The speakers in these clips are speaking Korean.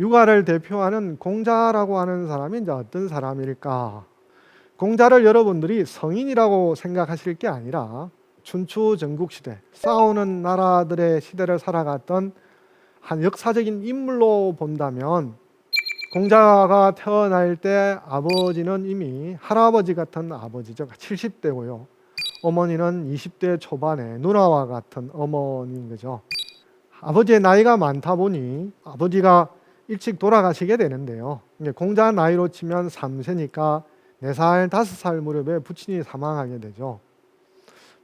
육아를 대표하는 공자라고 하는 사람이 이제 어떤 사람일까? 공자를 여러분들이 성인이라고 생각하실 게 아니라 춘추 전국 시대 싸우는 나라들의 시대를 살아갔던 한 역사적인 인물로 본다면 공자가 태어날 때 아버지는 이미 할아버지 같은 아버지죠. 70대고요. 어머니는 20대 초반에 누나와 같은 어머니인 거죠. 아버지의 나이가 많다 보니 아버지가 일찍 돌아가시게 되는데요. 공자 나이로 치면 3세니까 4살, 5살 무렵에 부친이 사망하게 되죠.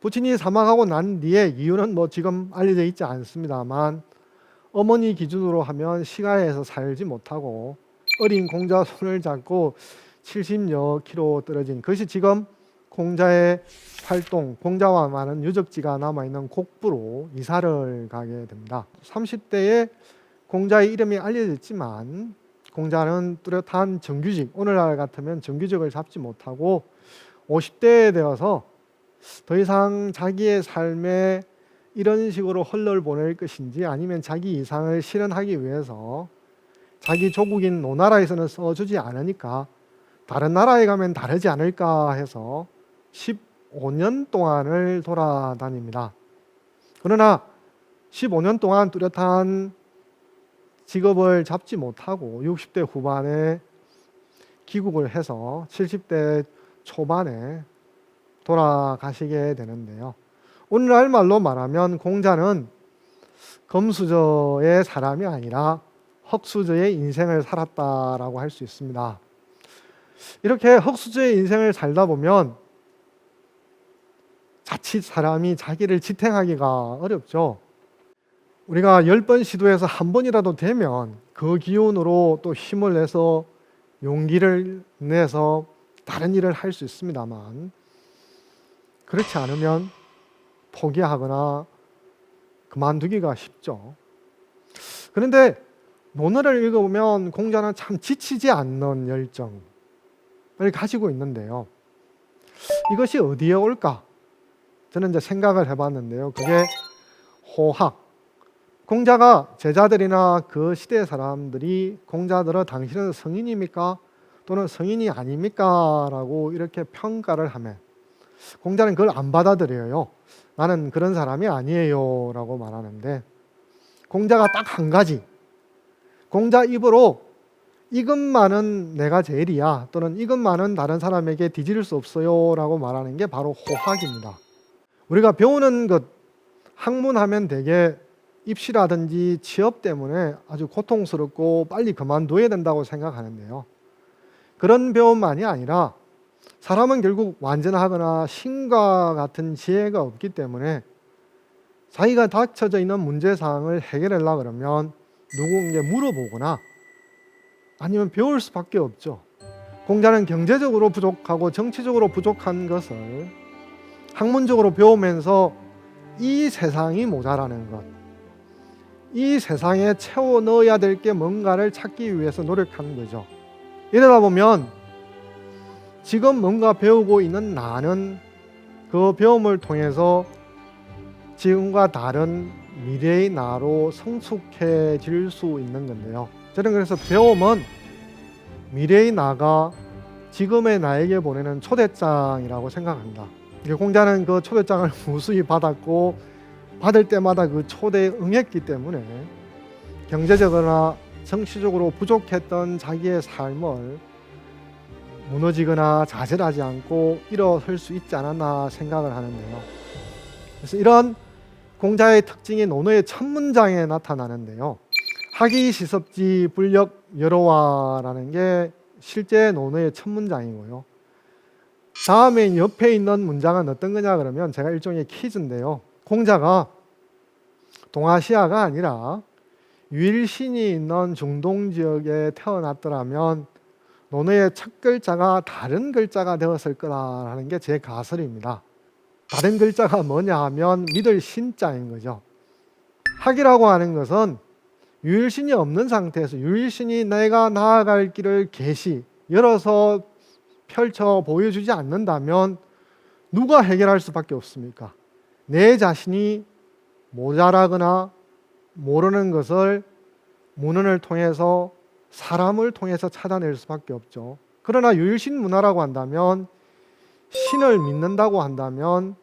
부친이 사망하고 난 뒤에 이유는 뭐 지금 알려져 있지 않습니다만 어머니 기준으로 하면 시가에서 살지 못하고 어린 공자 손을 잡고 70여 킬로 떨어진 그것이 지금 공자의 활동, 공자와 많은 유적지가 남아있는 곡부로 이사를 가게 됩니다. 30대에 공자의 이름이 알려졌지만 공자는 뚜렷한 정규직, 오늘날 같으면 정규직을 잡지 못하고 50대에 되어서 더 이상 자기의 삶에 이런 식으로 헐를 보낼 것인지 아니면 자기 이상을 실현하기 위해서 자기 조국인 노나라에서는 써주지 않으니까 다른 나라에 가면 다르지 않을까 해서 15년 동안을 돌아다닙니다. 그러나 15년 동안 뚜렷한 직업을 잡지 못하고 60대 후반에 귀국을 해서 70대 초반에 돌아가시게 되는데요. 오늘날 말로 말하면 공자는 검수저의 사람이 아니라 흑수저의 인생을 살았다라고 할 수 있습니다. 이렇게 흑수저의 인생을 살다 보면 자칫 사람이 자기를 지탱하기가 어렵죠. 우리가 열번 시도해서 한 번이라도 되면 그 기운으로 또 힘을 내서 용기를 내서 다른 일을 할 수 있습니다만 그렇지 않으면 포기하거나 그만두기가 쉽죠. 그런데 논어를 읽어보면 공자는 참 지치지 않는 열정을 가지고 있는데요. 이것이 어디에 올까? 저는 이제 생각을 해봤는데요. 그게 호학. 공자가 제자들이나 그 시대 사람들이 공자들은 당신은 성인입니까? 또는 성인이 아닙니까? 라고 이렇게 평가를 하면 공자는 그걸 안 받아들여요. 나는 그런 사람이 아니에요. 라고 말하는데 공자가 딱 한 가지. 공자 입으로 이것만은 내가 제일이야. 또는 이것만은 다른 사람에게 뒤질 수 없어요. 라고 말하는 게 바로 호학입니다. 우리가 배우는 것, 학문하면 되게 입시라든지 취업 때문에 아주 고통스럽고 빨리 그만둬야 된다고 생각하는데요. 그런 배움만이 아니라 사람은 결국 완전하거나 신과 같은 지혜가 없기 때문에 자기가 닥쳐져 있는 문제 사항을 해결하려 그러면 누군가에게 물어보거나 아니면 배울 수밖에 없죠. 공자는 경제적으로 부족하고 정치적으로 부족한 것을 학문적으로 배우면서 이 세상이 모자라는 것, 이 세상에 채워 넣어야 될 게 뭔가를 찾기 위해서 노력하는 거죠. 이러다 보면 지금 뭔가 배우고 있는 나는 그 배움을 통해서 지금과 다른 미래의 나로 성숙해질 수 있는 건데요. 저는 그래서 배움은 미래의 나가 지금의 나에게 보내는 초대장이라고 생각합니다. 공자는 그 초대장을 무수히 받았고 받을 때마다 그 초대에 응했기 때문에 경제적으로나 정치적으로 부족했던 자기의 삶을 무너지거나 좌절하지 않고 일어설 수 있지 않았나 생각을 하는데요. 그래서 이런 공자의 특징이 논어의 첫 문장에 나타나는데요. 하기 시섭지 불력 여로와라는 게 실제 논어의 첫 문장이고요. 다음에 옆에 있는 문장은 어떤 거냐 그러면 제가 일종의 퀴즈인데요. 공자가 동아시아가 아니라 유일신이 있는 중동 지역에 태어났더라면 논어의 첫 글자가 다른 글자가 되었을 거라는 게 제 가설입니다. 다른 글자가 뭐냐 하면 믿을 신자인 거죠. 학이라고 하는 것은 유일신이 없는 상태에서 유일신이 내가 나아갈 길을 계시 열어서 펼쳐 보여주지 않는다면 누가 해결할 수밖에 없습니까? 내 자신이 모자라거나 모르는 것을 문헌을 통해서 사람을 통해서 찾아낼 수밖에 없죠. 그러나 유일신 문화라고 한다면 신을 믿는다고 한다면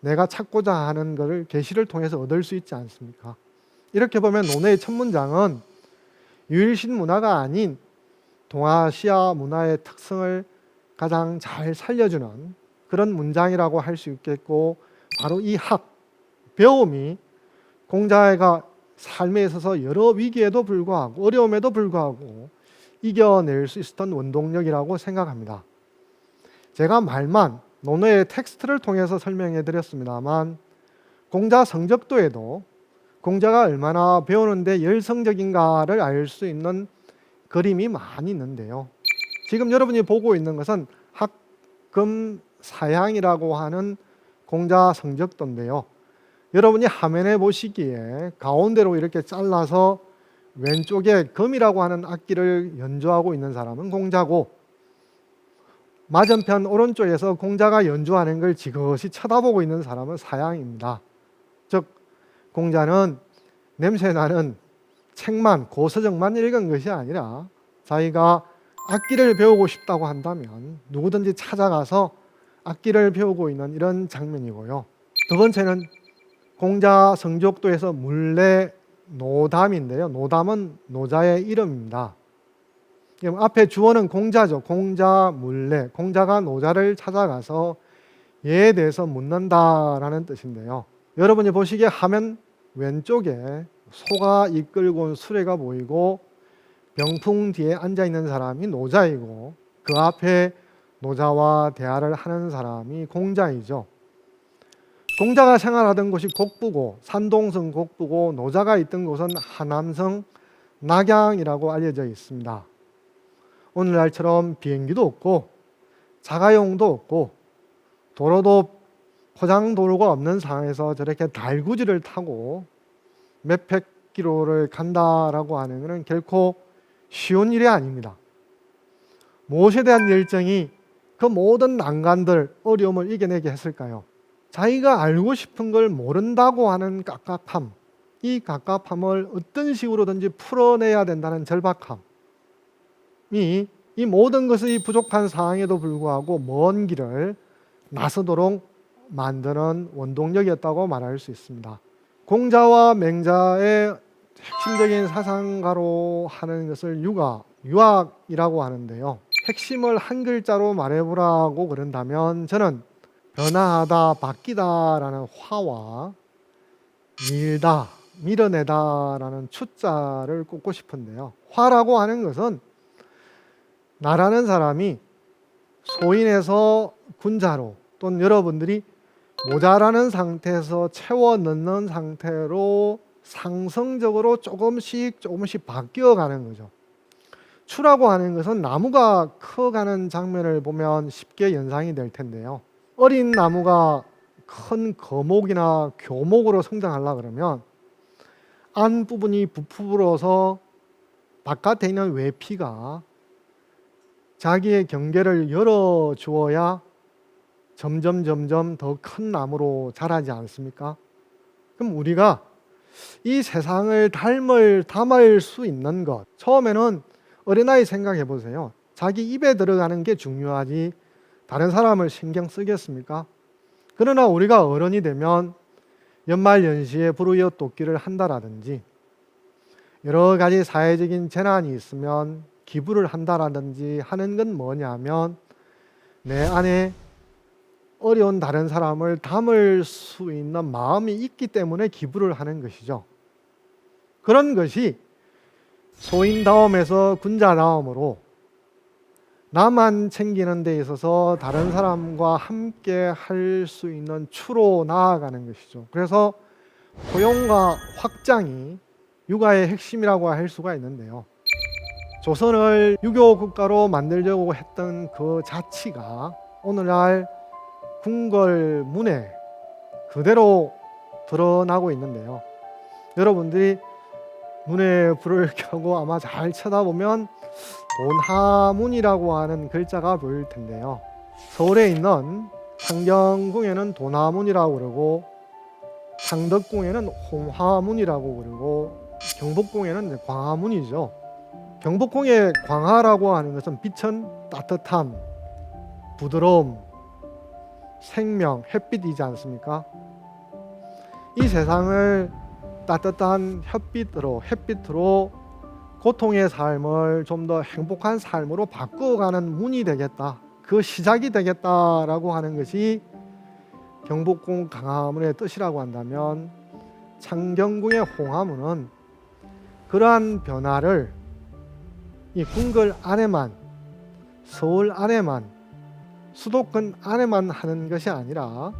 내가 찾고자 하는 것을 계시를 통해서 얻을 수 있지 않습니까? 이렇게 보면 논의 첫 문장은 유일신 문화가 아닌 동아시아 문화의 특성을 가장 잘 살려주는 그런 문장이라고 할 수 있겠고 바로 이 학, 배움이 공자가 삶에 있어서 여러 위기에도 불구하고 어려움에도 불구하고 이겨낼 수 있었던 원동력이라고 생각합니다. 제가 말만 논어의 텍스트를 통해서 설명해 드렸습니다만 공자 성적도에도 공자가 얼마나 배우는데 열성적인가를 알 수 있는 그림이 많이 있는데요. 지금 여러분이 보고 있는 것은 학금 사양이라고 하는 공자 성적도인데요. 여러분이 화면에 보시기에 가운데로 이렇게 잘라서 왼쪽에 금이라고 하는 악기를 연주하고 있는 사람은 공자고 맞은편 오른쪽에서 공자가 연주하는 걸 지그시 쳐다보고 있는 사람은 사양입니다. 즉 공자는 냄새 나는 책만 고서적만 읽은 것이 아니라 자기가 악기를 배우고 싶다고 한다면 누구든지 찾아가서 악기를 배우고 있는 이런 장면이고요. 두 번째는 공자 성족도에서 물레 노담인데요. 노담은 노자의 이름입니다. 앞에 주어는 공자죠. 공자 물레. 공자가 노자를 찾아가서 얘에 대해서 묻는다라는 뜻인데요. 여러분이 보시기에 화면 왼쪽에 소가 이끌고 온 수레가 보이고 병풍 뒤에 앉아 있는 사람이 노자이고 그 앞에 노자와 대화를 하는 사람이 공자이죠. 공자가 생활하던 곳이 곡부고 산동성 곡부고 노자가 있던 곳은 하남성 낙양이라고 알려져 있습니다. 오늘날처럼 비행기도 없고 자가용도 없고 도로도 포장 도로가 없는 상황에서 저렇게 달구지를 타고 몇백 킬로를 간다라고 하는 것은 결코 쉬운 일이 아닙니다. 무엇에 대한 열정이 그 모든 난관들, 어려움을 이겨내게 했을까요? 자기가 알고 싶은 걸 모른다고 하는 깝깝함, 이 깝깝함을 어떤 식으로든지 풀어내야 된다는 절박함이 이 모든 것이 부족한 상황에도 불구하고 먼 길을 나서도록 만드는 원동력이었다고 말할 수 있습니다. 공자와 맹자의 핵심적인 사상가로 하는 것을 유가, 유학이라고 하는데요. 핵심을 한 글자로 말해보라고 그런다면 저는 변화하다, 바뀌다라는 화와 밀다, 밀어내다라는 추자를 꽂고 싶은데요. 화라고 하는 것은 나라는 사람이 소인에서 군자로 또는 여러분들이 모자라는 상태에서 채워 넣는 상태로 상성적으로 조금씩 조금씩 바뀌어 가는 거죠. 추라고 하는 것은 나무가 커가는 장면을 보면 쉽게 연상이 될 텐데요. 어린 나무가 큰 거목이나 교목으로 성장하려 그러면 안 부분이 부풀어서 바깥에 있는 외피가 자기의 경계를 열어 주어야 점점 점점 더 큰 나무로 자라지 않습니까? 그럼 우리가 이 세상을 닮을 담을 수 있는 것 처음에는 어린아이 생각해 보세요. 자기 입에 들어가는 게 중요하지 다른 사람을 신경 쓰겠습니까? 그러나 우리가 어른이 되면 연말 연시에 불우이웃 돕기를 한다라든지 여러 가지 사회적인 재난이 있으면 기부를 한다라든지 하는 건 뭐냐면 내 안에 어려운 다른 사람을 담을 수 있는 마음이 있기 때문에 기부를 하는 것이죠. 그런 것이 소인다움에서 군자다움으로 나만 챙기는 데 있어서 다른 사람과 함께 할 수 있는 추로 나아가는 것이죠. 그래서 포용과 확장이 육아의 핵심이라고 할 수가 있는데요. 조선을 유교 국가로 만들려고 했던 그 자치가 오늘날 궁궐 문에 그대로 드러나고 있는데요. 여러분들이 문에 불을 켜고 아마 잘 쳐다보면 돈하문이라고 하는 글자가 보일 텐데요. 서울에 있는 창경궁에는 도나문이라고 그러고 창덕궁에는 홍화문이라고 그러고 경복궁에는 광화문이죠. 경복궁의 광화라고 하는 것은 빛은 따뜻함, 부드러움, 생명, 햇빛이지 않습니까? 이 세상을 따뜻한 햇빛으로 햇빛으로 고통의 삶을 좀 더 행복한 삶으로 바꾸어가는 문이 되겠다. 그 시작이 되겠다라고 하는 것이 경복궁 강화문의 뜻이라고 한다면 창경궁의 홍화문은 그러한 변화를 이 궁궐 안에만 서울 안에만 수도권 안에만 하는 것이 아니라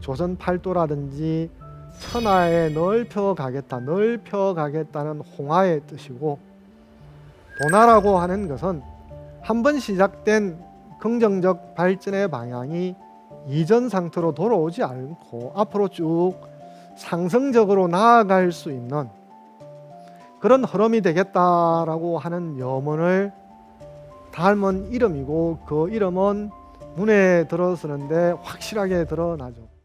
조선 팔도라든지 천하에 넓혀 가겠다 넓혀 가겠다는 홍화의 뜻이고 도나라고 하는 것은 한 번 시작된 긍정적 발전의 방향이 이전 상태로 돌아오지 않고 앞으로 쭉 상승적으로 나아갈 수 있는 그런 흐름이 되겠다라고 하는 염원을 닮은 이름이고 그 이름은 눈에 들어서는데 확실하게 드러나죠.